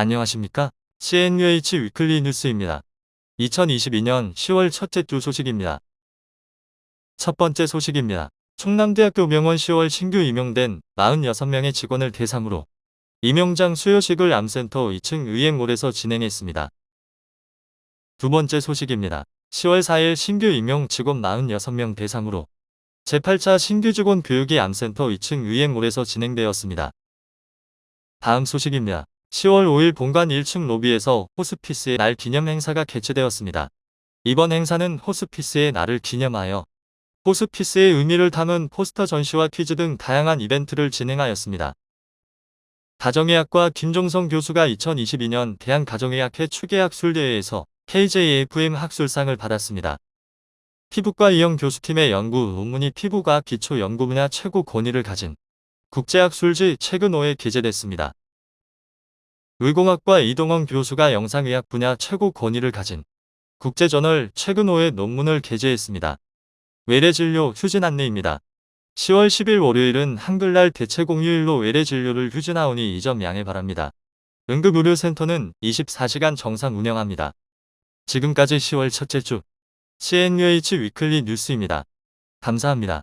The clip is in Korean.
안녕하십니까? CNUH 위클리 뉴스입니다. 2022년 10월 첫째 주 소식입니다. 첫 번째 소식입니다. 충남대학교 명원 10월 신규 임용된 46명의 직원을 대상으로 임용장 수여식을 암센터 2층 의행홀에서 진행했습니다. 두 번째 소식입니다. 10월 4일 신규 임용 직원 46명 대상으로 제8차 신규 직원 교육이 암센터 2층 의행홀에서 진행되었습니다. 다음 소식입니다. 10월 5일 본관 1층 로비에서 호스피스의 날 기념 행사가 개최되었습니다. 이번 행사는 호스피스의 날을 기념하여 호스피스의 의미를 담은 포스터 전시와 퀴즈 등 다양한 이벤트를 진행하였습니다. 가정의학과 김종성 교수가 2022년 대한가정의학회 추계학술대회에서 KJFM 학술상을 받았습니다. 피부과 이영 교수팀의 연구 논문이 피부과학 기초 연구 분야 최고 권위를 가진 국제학술지 최근 5에 게재됐습니다. 의공학과 이동원 교수가 영상의학 분야 최고 권위를 가진 국제저널 최근 5의 논문을 게재했습니다. 외래진료 휴진 안내입니다. 10월 10일 월요일은 한글날 대체 공휴일로 외래진료를 휴진하오니 이 점 양해 바랍니다. 응급의료센터는 24시간 정상 운영합니다. 지금까지 10월 첫째 주 CNUH 위클리 뉴스입니다. 감사합니다.